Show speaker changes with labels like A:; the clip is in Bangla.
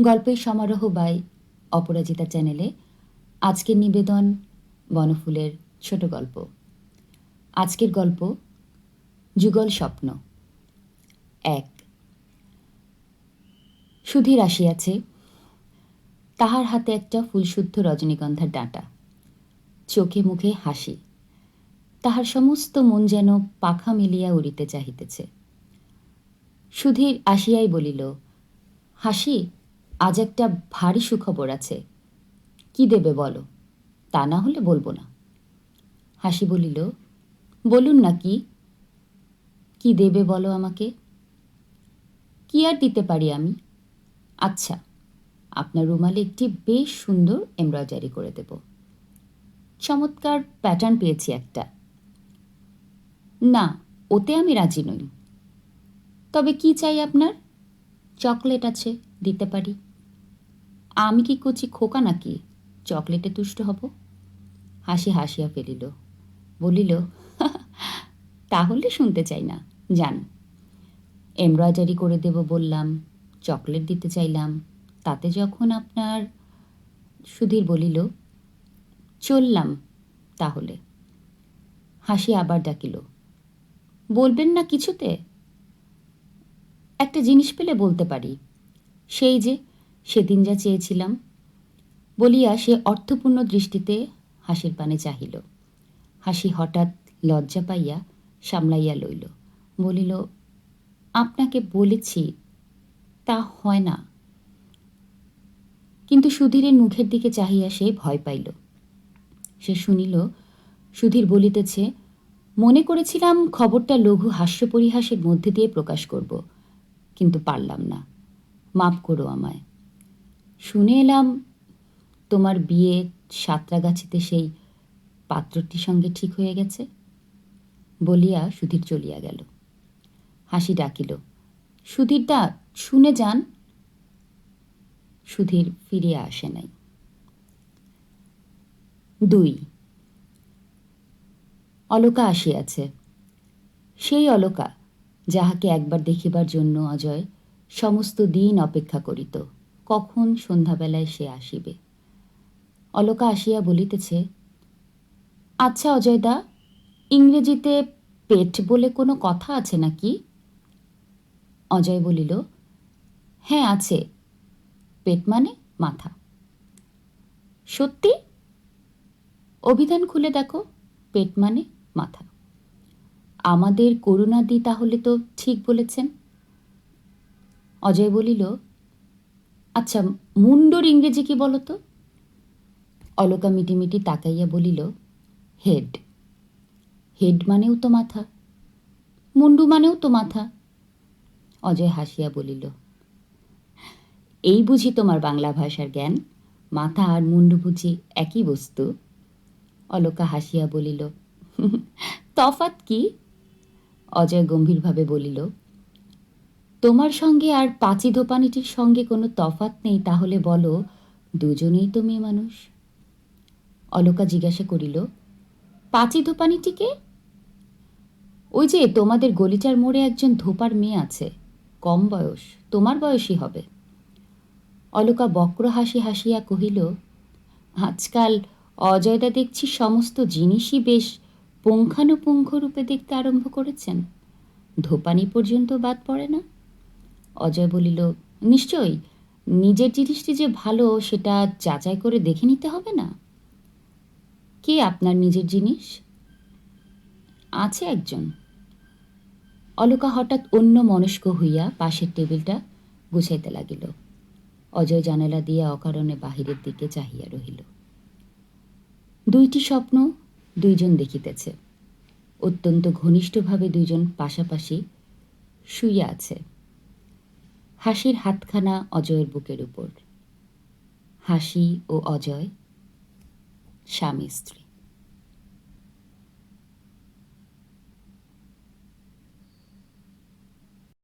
A: গল্পের সমারোহ বাই অপরাজিতা চ্যানেলে আজকের নিবেদন বনফুলের ছোট গল্প। আজকের গল্প যুগল স্বপ্ন। এক। সুধীর আসিয়াছে। তাহার হাতে একটা ফুলশুদ্ধ রজনীগন্ধার ডাঁটা। চোখে মুখে হাসি। তাহার সমস্ত মন যেন পাখা মিলিয়া উড়িতে চাহিতেছে। সুধীর আসিয়াই বলিল, হাসি আজ একটা ভারী সুখবর আছে। কি দেবে বলো? তা না হলে বলব না। হাসি বলিল, বলুন না কি? কি দেবে বলো আমাকে? কি আর দিতে পারি আমি? আচ্ছা আপনার রুমালে একটি বেশ সুন্দর এমব্রয়ডারি করে দেব। চমৎকার প্যাটার্ন পেয়েছি একটা। না, ওতে আমি রাজি নই। তবে কি চাই আপনার? চকলেট আছে, দিতে পারি। আমি কি কচি খোকা নাকি? চকলেটে তুষ্ট হব। হাসি হাসিয়া ফেলিল। বলিল, তাহলে শুনতে চাই না যান এমব্রয়ডারি করে দেব বললাম, চকলেট দিতে চাইলাম। তাতে যখন আপনার, সুধীর বলিল, চললাম তাহলে। হাসি আবার ডাকিল, বলবেন না কিছুতে? একটা জিনিস পেলে বলতে পারি। সেই যে সেদিন যা চেয়েছিলাম, বলিয়া সে অর্থপূর্ণ দৃষ্টিতে হাসির পানে চাহিল। হাসি হঠাৎ লজ্জা পাইয়া সামলাইয়া লইল। বলিল, আপনাকে বলেছি, তা হয় না। কিন্তু সুধীরের মুখের দিকে চাহিয়া সে ভয় পাইল। সে শুনিল, সুধীর বলিতেছে, মনে করেছিলাম খবরটা লঘু হাস্য পরিহাসের মধ্যে দিয়ে প্রকাশ করব, কিন্তু পারলাম না। মাপ করো আমায়। শুনে এলাম তোমার বিয়ে সাঁতরাগাছিতে সেই পাত্রটির সঙ্গে ঠিক হয়ে গেছে। বলিয়া সুধীর চলিয়া গেল। হাসি ডাকিল সুধীরটা শুনে যান। সুধীর ফিরিয়া আসে নাই। দুই, অলকা আসিয়াছে। সেই অলকা, যাহাকে একবার দেখিবার জন্য অজয় সমস্ত দিন অপেক্ষা করিত। কখন সন্ধ্যাবেলায় সে আসিবে? অলকা আসিয়া বলিতেছে আচ্ছা অজয়দা, ইংরেজিতে পেট বলে কোনো কথা আছে নাকি? অজয় বলিল হ্যাঁ আছে। পেট মানে মাথা। সত্যি? অভিধান খুলে দেখো, পেট মানে মাথা। আমাদের করুণাদি তাহলে তো ঠিক বলেছেন। অজয় বলিল আচ্ছা মুন্ডর ইংরেজি কি বলো তো অলকা মিটিমিটি তাকাইয়া বলিল, হেড। হেড মানেও তো মাথা, মুন্ডু মানেও তো মাথা। অজয় হাসিয়া বলিল, এই বুঝি তোমার বাংলা ভাষার জ্ঞান, মাথা আর মুন্ডু বুঝি একই বস্তু? অলকা হাসিয়া বলিল তফাত কি? অজয় গম্ভীরভাবে বলিল তোমার সঙ্গে আর পাঁচি ধোপানিটির সঙ্গে কোনো তফাত নেই, তাহলে বলো, দুজনেই তো মেয়ে মানুষ? অলকা জিজ্ঞাসা করিল, পাঁচি ধোপানিটিকে ওই যে তোমাদের গলিটার মোড়ে একজন ধোপার মেয়ে আছে, কম বয়স, তোমার বয়সই হবে। অলকা বক্র হাসি হাসিয়া কহিল, আজকাল অজয়দা দেখছি সমস্ত জিনিসই বেশ পুঙ্খানুপুঙ্খ রূপে দেখতে আরম্ভ করেছেন। ধোপানি পর্যন্ত বাদ পড়ে না? অজয় বলিল, নিশ্চয়ই। নিজের জিনিসটি যে ভালো, সেটা যাচাই করে দেখে নিতে হবে না? কে আপনার নিজের জিনিস? আছে একজন। অলকা হঠাৎ অন্য মনস্ক হইয়া পাশের টেবিলটা গুছাইতে লাগিল। অজয় জানালা দিয়া অকারণে বাহিরের দিকে চাহিয়া রহিল। দুইটি স্বপ্ন দুইজন দেখিতেছে। অত্যন্ত ঘনিষ্ঠভাবে দুইজন পাশাপাশি শুইয়া আছে। হাসির হাতখানা অজয়ের বুকের উপর। হাসি ও অজয় স্বামী স্ত্রী